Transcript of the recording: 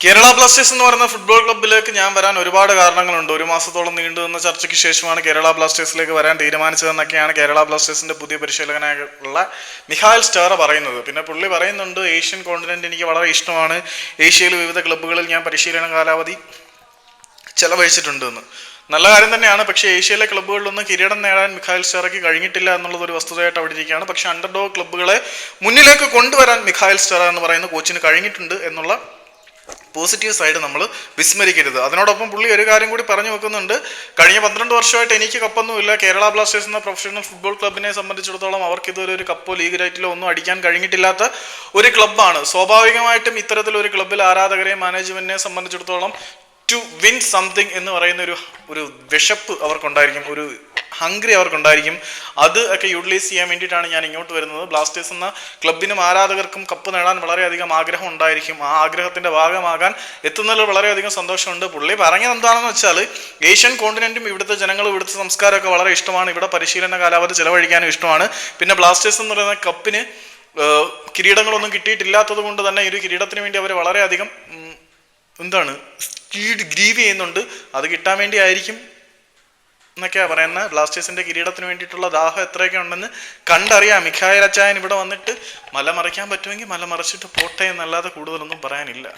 Kerala Blasters എന്ന് പറയുന്ന football ക്ലബ്ബിലേക്ക് ഞാൻ വരാൻ ഒരുപാട് കാരണങ്ങളുണ്ട്. ഒരു മാസത്തോളം നീണ്ടു നിന്ന ചർച്ചയ്ക്ക് ശേഷമാണ് കേരള ബ്ലാസ്റ്റേഴ്സിലേക്ക് വരാൻ തീരുമാനിച്ചതെന്നൊക്കെയാണ് കേരള ബ്ലാസ്റ്റേഴ്സിന്റെ പുതിയ പരിശീലകനായുള്ള മിഹാൽ സ്റ്റാറ പറയുന്നത്. പിന്നെ പുള്ളി പറയുന്നുണ്ട് ഏഷ്യൻ കോണ്ടിനെന്റ് എനിക്ക് വളരെ ഇഷ്ടമാണ്. ഏഷ്യയിലെ വിവിധ ക്ലബ്ബുകളിൽ ഞാൻ പരിശീലന കാലാവധി ചെലവഴിച്ചിട്ടുണ്ട് എന്ന് നല്ല കാര്യം തന്നെയാണ്. പക്ഷേ ഏഷ്യയിലെ ക്ലബ്ബുകളിലൊന്നും കിരീടം നേടാൻ മിഖായൽ സ്റ്റാറയ്ക്ക് കഴിഞ്ഞിട്ടില്ല എന്നുള്ളത് ഒരു വസ്തുതയായിട്ട് അവിടെ ഇരിക്കുകയാണ്. പക്ഷേ അണ്ടർഡോ ക്ലബ്ബുകളെ മുന്നിലേക്ക് കൊണ്ടുവരാൻ മിഖായൽ സ്റ്റാറ എന്ന് പറയുന്ന കോച്ചിന് കഴിഞ്ഞിട്ടുണ്ട് എന്നുള്ള പോസിറ്റീവ് സൈഡ് നമ്മൾ വിസ്മരിക്കരുത്. അതിനോടൊപ്പം പുള്ളി ഒരു കാര്യം കൂടി പറഞ്ഞു വെക്കുന്നുണ്ട്. കഴിഞ്ഞ പന്ത്രണ്ട് വർഷമായിട്ട് എനിക്ക് കപ്പൊന്നുമില്ല. കേരള ബ്ലാസ്റ്റേഴ്സ് എന്ന പ്രൊഫഷണൽ ഫുട്ബോൾ ക്ലബിനെ സംബന്ധിച്ചിടത്തോളം അവർക്ക് ഇതുവരെ ഒരു കപ്പോ ലീഗ് റൈറ്റിലോ ഒന്നും അടിക്കാൻ കഴിഞ്ഞിട്ടില്ലാത്ത ഒരു ക്ലബ്ബാണ് സ്വാഭാവികമായിട്ടും ഇത്തരത്തിലൊരു ക്ലബ്ബിൽ ആരാധകരെ മാനേജ്മെന്റിനെ സംബന്ധിച്ചിടത്തോളം ടു വിൻ സംതിങ് എന്ന് പറയുന്ന ഒരു ഒരു വിശപ്പ് അവർക്കുണ്ടായിരിക്കും. ഒരു ഹംഗ്രി അവർക്കുണ്ടായിരിക്കും. അത് ഒക്കെ യൂട്ടിലൈസ് ചെയ്യാൻ വേണ്ടിയിട്ടാണ് ഞാൻ ഇങ്ങോട്ട് വരുന്നത്. ബ്ലാസ്റ്റേഴ്സ് എന്ന ക്ലബിനും ആരാധകർക്കും കപ്പ് നേടാൻ വളരെയധികം ആഗ്രഹം ഉണ്ടായിരിക്കും. ആ ആഗ്രഹത്തിന്റെ ഭാഗമാകാൻ എത്തുന്നതിൽ വളരെയധികം സന്തോഷമുണ്ട്. പുള്ളി പറഞ്ഞത് എന്താണെന്ന് വെച്ചാൽ ഏഷ്യൻ കോണ്ടിനെന്റും ഇവിടുത്തെ ജനങ്ങളും ഇവിടുത്തെ സംസ്കാരമൊക്കെ വളരെ ഇഷ്ടമാണ്. ഇവിടെ പരിശീലന കാലാവധി ചിലവഴിക്കാനും ഇഷ്ടമാണ്. പിന്നെ ബ്ലാസ്റ്റേഴ്സ് എന്ന് പറയുന്ന കപ്പിന് കിരീടങ്ങളൊന്നും കിട്ടിയിട്ടില്ലാത്തത് കൊണ്ട് തന്നെ ഈ ഒരു കിരീടത്തിന് വേണ്ടി അവർ വളരെയധികം എന്താണ് ഗ്രീവ് ചെയ്യുന്നുണ്ട്. അത് കിട്ടാൻ വേണ്ടി ആയിരിക്കും. എന്നൊക്കെയാ പറയുന്നത്. ബ്ലാസ്റ്റേഴ്സിന്റെ കിരീടത്തിന് വേണ്ടിയിട്ടുള്ള ദാഹം എത്രയൊക്കെ ഉണ്ടെന്ന് കണ്ടറിയാം. മിഖായൽ അച്ചായൻ ഇവിടെ വന്നിട്ട് മല മറിക്കാൻ പറ്റുമെങ്കിൽ മല മറിച്ചിട്ട് പോട്ടെ എന്നല്ലാതെ കൂടുതലൊന്നും പറയാനില്ല.